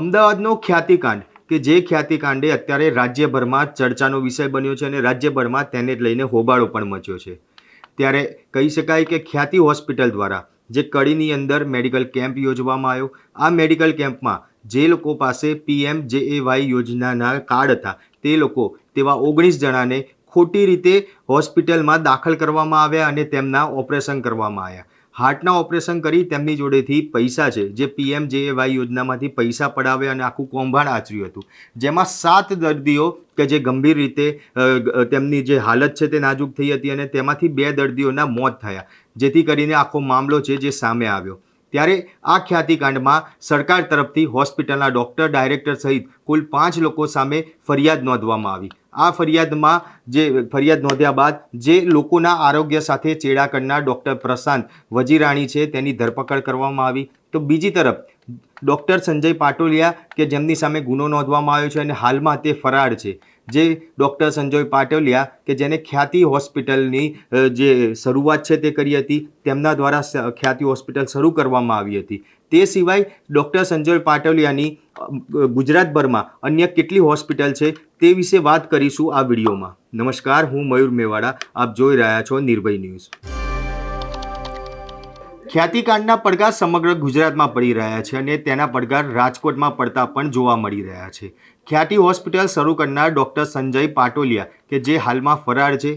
અમદાવાદનો ખ્યાતિકાંડ, કે જે ખ્યાતિકાંડે અત્યારે રાજ્યભરમાં ચર્ચાનો વિષય બન્યો છે અને રાજ્યભરમાં તેને લઈને હોબાળો પણ મચ્યો છે. ત્યારે કહી શકાય કે ખ્યાતિ હોસ્પિટલ દ્વારા, જે કડીની અંદર મેડિકલ કેમ્પ યોજવામાં આવ્યો, આ મેડિકલ કેમ્પમાં જે લોકો પાસે પીએમ જે એ વાય યોજનાના કાર્ડ હતા, તે લોકો તેવા ઓગણીસ જણાને ખોટી રીતે હોસ્પિટલમાં દાખલ કરવામાં આવ્યા અને તેમના ઓપરેશન કરવામાં આવ્યા. હાર્ટના ઓપરેશન કરી તેમની જોડેથી પૈસા છે, જે પીએમ જે વાય યોજનામાંથી પૈસા પડાવ્યા અને આખું કૌભાંડ આચર્યું હતું. જેમાં સાત દર્દીઓ કે જે ગંભીર રીતે તેમની જે હાલત છે તે નાજુક થઈ હતી અને તેમાંથી બે દર્દીઓના મોત થયા, જેથી કરીને આખો મામલો છે જે સામે આવ્યો. ત્યારે આ ખ્યાતિકાંડમાં સરકાર તરફથી હોસ્પિટલના ડૉક્ટર, ડાયરેક્ટર સહિત કુલ પાંચ લોકો સામે ફરિયાદ નોંધવામાં આવી. આ ફરિયાદમાં જે, ફરિયાદ નોંધ્યા બાદ જે લોકોના આરોગ્ય સાથે ચેડા કરનાર ડૉક્ટર પ્રશાંત વજીરાણી છે, તેની ધરપકડ કરવામાં આવી. તો બીજી તરફ, ડૉક્ટર સંજય પાટોલિયા કે જેમની સામે ગુનો નોંધવામાં આવ્યો છે અને હાલમાં તે ફરાર છે. જે ડૉક્ટર સંજય પાટોલિયા કે જેને ખ્યાતિ હોસ્પિટલની જે શરૂઆત છે તે કરી હતી, તેમના દ્વારા ખ્યાતિ હોસ્પિટલ શરૂ કરવામાં આવી હતી. તે સિવાય ડૉક્ટર સંજય પાટોલિયાની ગુજરાતભરમાં અન્ય કેટલી હોસ્પિટલ છે તે વિશે વાત કરીશું આ વિડીયોમાં. નમસ્કાર, હું મયુર મેવાડા, આપ જોઈ રહ્યા છો નિર્ભય ન્યૂઝ. ખ્યાતિકાંડના પડઘા સમગ્ર ગુજરાતમાં પડી રહ્યા છે અને તેના પડઘા રાજકોટમાં પડતા પણ જોવા મળી રહ્યા છે. ખ્યાતિ હોસ્પિટલ શરૂ કરનાર ડૉક્ટર સંજય પાટોલિયા, કે જે હાલમાં ફરાર છે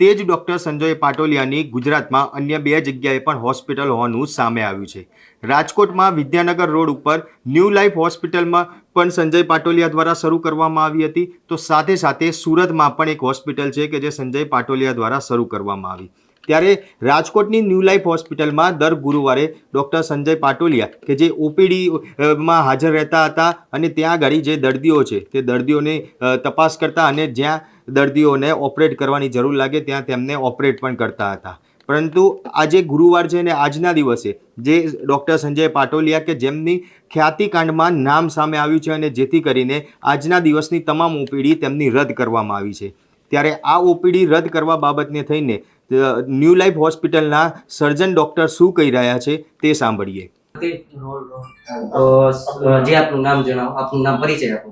તે જ ડૉક્ટર સંજય પાટોલિયાની ગુજરાતમાં અન્ય બે જગ્યાએ પણ હોસ્પિટલ હોવાનું સામે આવ્યું છે. રાજકોટમાં વિદ્યાનગર રોડ ઉપર ન્યૂ લાઈફ હોસ્પિટલમાં પણ સંજય પાટોલિયા દ્વારા શરૂ કરવામાં આવી હતી. તો સાથે સાથે સુરતમાં પણ એક હોસ્પિટલ છે કે જે સંજય પાટોલિયા દ્વારા શરૂ કરવામાં આવી. ત્યારે રાજકોટની ન્યૂ લાઈફ હોસ્પિટલમાં દર ગુરુવારે ડૉક્ટર સંજય પાટોલિયા, કે જે ઓપીડી માં હાજર રહેતા હતા અને ત્યાં આગળ જે દર્દીઓ છે, તે દર્દીઓને તપાસ કરતા અને જ્યાં દર્દીઓને ઓપરેટ કરવાની જરૂર લાગે ત્યાં તેમને ઓપરેટ પણ કરતા હતા. પરંતુ આજે ગુરુવાર છે ને આજના દિવસે જે ડૉક્ટર સંજય પાટોલિયા કે જેમની ખ્યાતિકાંડમાં નામ સામે આવ્યું છે અને જેથી કરીને આજના દિવસની તમામ ઓપીડી તેમની રદ કરવામાં આવી છે. ત્યારે આ ઓપીડી રદ કરવા બાબતને થઈને ન્યૂ લાઈફ હોસ્પિટલના સર્જન ડૉક્ટર શું કહી રહ્યા છે તે સાંભળીએ. જે આપનું નામ જણાવો આપનું નામ પરિચય આપો.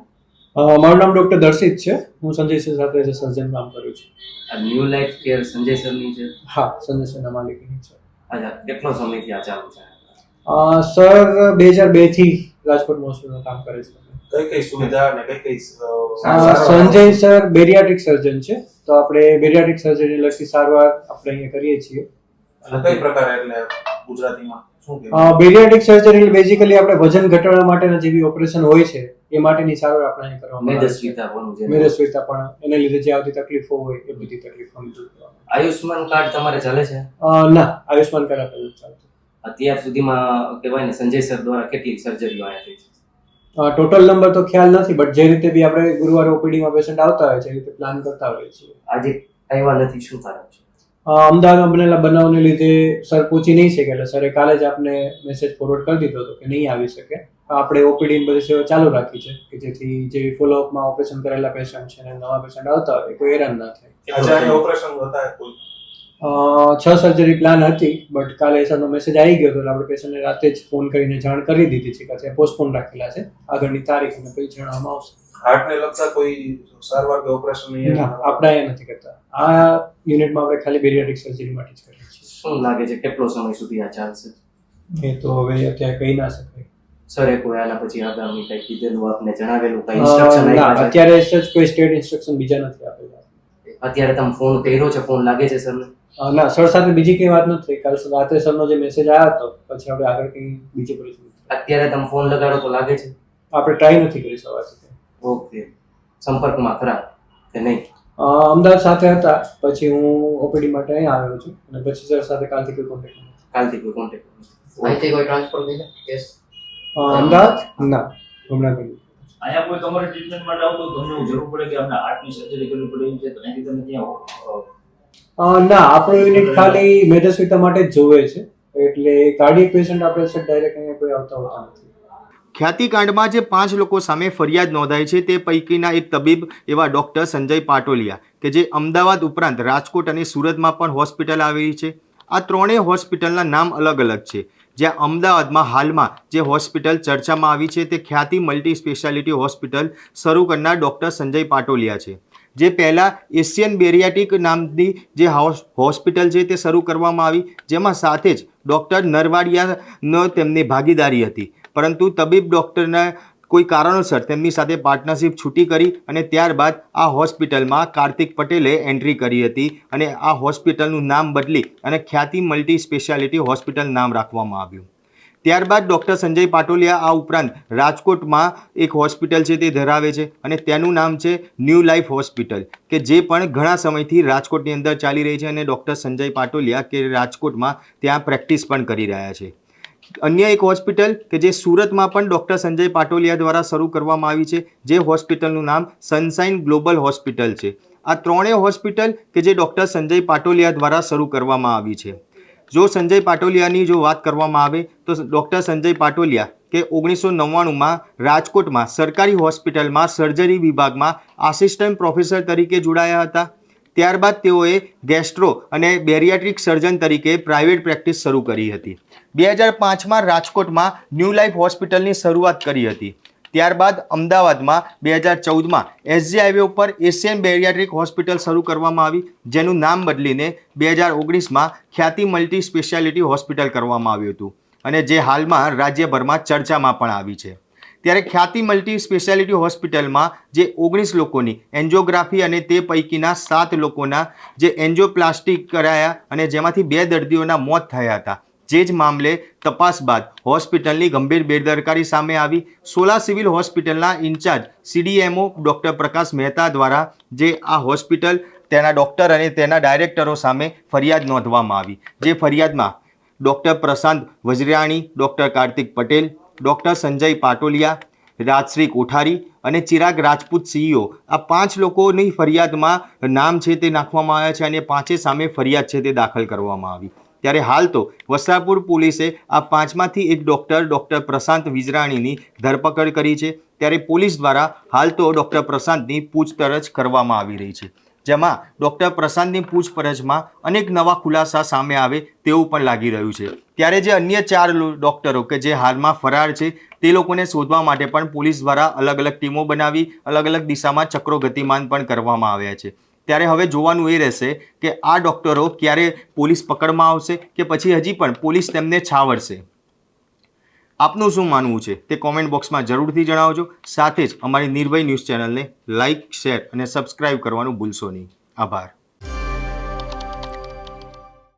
મારું નામ ડૉક્ટર દર્શિત છે. હું સંજય સર સાથે સર્જન કામ કરું છું. આ ન્યૂ લાઈફ કેર સંજય સરની છે? હા સંજય સરના માલિકની છે. અચ્છા કેટલો સમયથી આ ચાલુ છે? સર બે હજાર બેથી રાજકોટ હોસ્પિટલમાં કામ કરે છે. કઈ કઈ સુવિધા અને કઈ કઈ? સંજય સર બેરિયાટ્રિક સર્જન છે. તો આપણે બેરિયાટ્રિક સર્જરી લક્ષી સારવાર આપણે અહીંયા કરીએ છીએ. અને કઈ પ્રકારે એટલે ગુજરાતીમાં? બેરિયાટ્રિક સર્જરી બેઝિકલી આપણે વજન ઘટાડવા માટેના જે બી ઓપરેશન હોય છે એ માટેની સારવાર આપણે અહીં કરવામાં આવે છે. મેદસ્વીતા પણ છે મેદસ્વીતા પણ એને લીધે જે આવતી તકલીફો હોય એ બધી તકલીફો આયુષ્માન કાર્ડ તમારે ચાલે છે? ના આયુષ્માન કાર્ડ આપણે ચાલતું. અત્યાર સુધીમાં કહેવાય ને સંજય સર દ્વારા કેટલી સર્જરીઓ અહીંયા થઈ છે ટોટલ નંબર તો ખ્યાલ નથી બટ જે રીતે બી આપણે ગુરુવારે ઓપીડીમાં પેશન્ટ આવતા હોય છે એ રીતે પ્લાન કરતા હોઈએ છીએ. આજે આવ્યા નથી શું કારણ છે? અમદાવાદમાં બનેલા બનાવને લીધે સર પહોંચી નહીં શકે એટલે સરે કાલે જ આપને મેસેજ ફોરવર્ડ કરી દીધો હતો કે નહીં આવી શકે. આપણે ઓપીડી બધી સેવા ચાલુ રાખી છે કે જેથી જે ફોલોઅપમાં ઓપરેશન કરેલા પેશન્ટ છે અને નવા પેશન્ટ આવતા હોય કોઈ હેરાન ના થાય. ઓપરેશન હતા કોઈ? છ સર્જરી પ્લાન હતી બટ કાલે સરનો મેસેજ આવી ગયો હતો એટલે આપણે પેશન્ટને રાતે જ ફોન કરીને જાણ કરી દીધી છે કે અત્યારે પોસ્ટપોન રાખેલા છે. આગળની તારીખ અને પછી જણાવવામાં આવશે. હાર્ટને લગતા કોઈ સારવાર કે ઓપરેશન નહીં આપણે એ નથી કરતા. આ યુનિટમાં આપણે ખાલી બેરિયાટ્રિક સર્જરી માટે જ કરીએ છીએ. શું લાગે છે કેટલો સમય સુધી આ ચાલશે? એ તો હવે અત્યારે કહી ના શકાય. સરે કોઈ આના પછી આગામી કઈ કીધેલું આપને જણાવેલું કઈ ઇન્સ્ટ્રક્શન અત્યારે કોઈ સ્ટેટ ઇન્સ્ટ્રક્શન બીજા નથી આપેલા. અત્યારે તમે ફોન કર્યો છે ફોન લાગે છે સરને ના સર સાથે બીજી કઈ વાત નથી કાલ રાત્રે સરનો જે મેસેજ આવ્યો હતો પછી આપણે આગળ કઈ બીજી પરિસ્થિતિ અત્યારે તમે ફોન લગાડો તો લાગે છે? આપણે ટ્રાય નથી કરી સુધી ઓકે. સંપર્કમાં ખરા કે નહીં? અમદાવાદ સાથે હતા પછી હું ઓપીડી માટે અહીં આવ્યો છું. અને પછી સર સાથે કાલથી કોઈ કોન્ટેક્ટ નથી. કાલથી કોઈ કોન્ટેક્ટ અહીંથી કોઈ ટ્રાન્સફર થઈ જાય કેસ અમદાવાદ? ના હમણાં કઈ અહીંયા કોઈ તમારે ટ્રીટમેન્ટ માટે આવતો તો તમને જરૂર પડે કે અમને હાર્ટની સર્જરી કરવી પડે છે તો અહીંથી તમે ત્યાં ના આપણું યુનિટ ખાલી મેદસ્વીતા માટે જ જોવે છે. એટલે કાર્ડિયક પેશન્ટ આપણે સર ડાયરેક્ટ અહીંયા કોઈ આવતા હોતા નથી. ખ્યાતિકાંડમાં જે પાંચ લોકો સામે ફરિયાદ નોંધાઈ છે તે પૈકીના એક તબીબ એવા ડૉક્ટર સંજય પાટોલિયા કે જે અમદાવાદ ઉપરાંત રાજકોટ અને સુરતમાં પણ હોસ્પિટલ આવેલી છે. આ ત્રણેય હોસ્પિટલના નામ અલગ અલગ છે. જ્યાં અમદાવાદમાં હાલમાં જે હોસ્પિટલ ચર્ચામાં આવી છે તે ખ્યાતિ મલ્ટી સ્પેશિયાલિટી હોસ્પિટલ શરૂ કરનાર ડૉક્ટર સંજય પાટોલિયા છે. જે પહેલાં એશિયન બેરિયાટિક નામની જે હોસ્પિટલ છે તે શરૂ કરવામાં આવી, જેમાં સાથે જ ડૉક્ટર નરવાડિયાનો તેમની ભાગીદારી હતી. પરંતુ તબીબ ડૉક્ટરના કોઈ કારણોસર તેમની સાથે પાર્ટનરશિપ છૂટી કરી અને ત્યારબાદ આ હોસ્પિટલમાં કાર્તિક પટેલે એન્ટ્રી કરી હતી અને આ હોસ્પિટલનું નામ બદલી અને ખ્યાતિ મલ્ટી સ્પેશિયાલિટી હોસ્પિટલ નામ રાખવામાં આવ્યું. ત્યારબાદ ડૉક્ટર સંજય પાટોલિયા આ ઉપરાંત રાજકોટમાં એક હોસ્પિટલ છે તે ધરાવે છે અને તેનું નામ છે ન્યૂ લાઈફ હોસ્પિટલ, કે જે પણ ઘણા સમયથી રાજકોટની અંદર ચાલી રહી છે અને ડૉક્ટર સંજય પાટોલિયા કે રાજકોટમાં ત્યાં પ્રેક્ટિસ પણ કરી રહ્યા છે. અન્ય એક હોસ્પિટલ કે જે સુરતમાં પણ ડૉક્ટર સંજય પાટોલિયા દ્વારા શરૂ કરવામાં આવી છે, જે હોસ્પિટલનું નામ સનસાઇન ગ્લોબલ હોસ્પિટલ છે. આ ત્રણેય હોસ્પિટલ કે જે ડૉક્ટર સંજય પાટોલિયા દ્વારા શરૂ કરવામાં આવી છે. જો સંજય પાટોલિયાની જો વાત કરવામાં આવે, તો ડૉક્ટર સંજય પાટોલિયા કે ઓગણીસો નવ્વાણુંમાં રાજકોટમાં સરકારી હોસ્પિટલમાં સર્જરી વિભાગમાં આસિસ્ટન્ટ પ્રોફેસર તરીકે જોડાયા હતા. ત્યારબાદ તેઓએ ગેસ્ટ્રો અને બેરિયાટ્રિક સર્જન તરીકે પ્રાઇવેટ પ્રેક્ટિસ શરૂ કરી હતી. બે હજાર પાંચમાં રાજકોટમાં ન્યૂ લાઈફ હોસ્પિટલની શરૂઆત કરી હતી. ત્યારબાદ અમદાવાદમાં બે હજાર ચૌદમાં એસજી હાઈવે ઉપર એશિયન બેરિયાટ્રિક હોસ્પિટલ શરૂ કરવામાં આવી, જેનું નામ બદલીને બે હજાર ઓગણીસમાં ખ્યાતિ મલ્ટી સ્પેશિયાલિટી હોસ્પિટલ કરવામાં આવ્યું હતું અને જે હાલમાં રાજ્યભરમાં ચર્ચામાં પણ આવી છે. ત્યારે ખ્યાતિ મલ્ટી સ્પેશિયાલિટી હોસ્પિટલમાં જે ઓગણીસ લોકોની એન્જિયોગ્રાફી અને તે પૈકીના સાત લોકોના જે એન્જિયોપ્લાસ્ટિક કરાયા અને જેમાંથી બે દર્દીઓના મોત થયા હતા જે જ મામલે તપાસ બાદ હોસ્પિટલની ગંભીર બેદરકારી સામે આવી. સોલા સિવિલ હોસ્પિટલના incharge CDMO doctor Prakash Mehta દ્વારા જે આ હોસ્પિટલ, તેના ડૉક્ટર અને તેના ડાયરેક્ટરો સામે ફરિયાદ નોંધવામાં આવી, જે ફરિયાદમાં doctor Prashant Vajrani, doctor Kartik Patel, doctor Sanjay Patoliya, Rajshree Kothari અને ચિરાગ રાજપૂત સીઈઓ. આ પાંચ લોકોની ફરિયાદમાં નામ છે તે નાખવામાં આવ્યા છે અને પાંચે સામે ફરિયાદ છે તે દાખલ કરવામાં આવી. ત્યારે હાલ તો વસ્ત્રાપુર પોલીસે આ પાંચમાંથી એક ડૉક્ટર ડૉક્ટર પ્રશાંત વિજરાણીની ધરપકડ કરી છે. ત્યારે પોલીસ દ્વારા હાલ તો ડૉક્ટર પ્રશાંતની પૂછપરછ કરવામાં આવી રહી છે. જેમાં ડૉક્ટર પ્રશાંતની પૂછપરછમાં અનેક નવા ખુલાસા સામે આવે તેવું પણ લાગી રહ્યું છે. ત્યારે જે અન્ય ચાર ડૉક્ટરો કે જે હાલમાં ફરાર છે, તે લોકોને શોધવા માટે પણ પોલીસ દ્વારા અલગ અલગ ટીમો બનાવી અલગ અલગ દિશામાં ચક્રો ગતિમાન પણ કરવામાં આવ્યા છે. ત્યારે હવે જોવાનું એ રહેશે કે આ ડૉક્ટરો ક્યારે પોલીસ પકડમાં આવશે કે પછી હજી પણ પોલીસ તેમને છાવરશે આપનું શું માનવું છે તે કોમેન્ટ બોક્સમાં જરૂરથી જણાવજો. સાથે જ અમારી નિર્ભય ન્યૂઝ ચેનલને લાઇક શેર અને સબસ્ક્રાઇબ કરવાનું ભૂલશો નહીં. આભાર.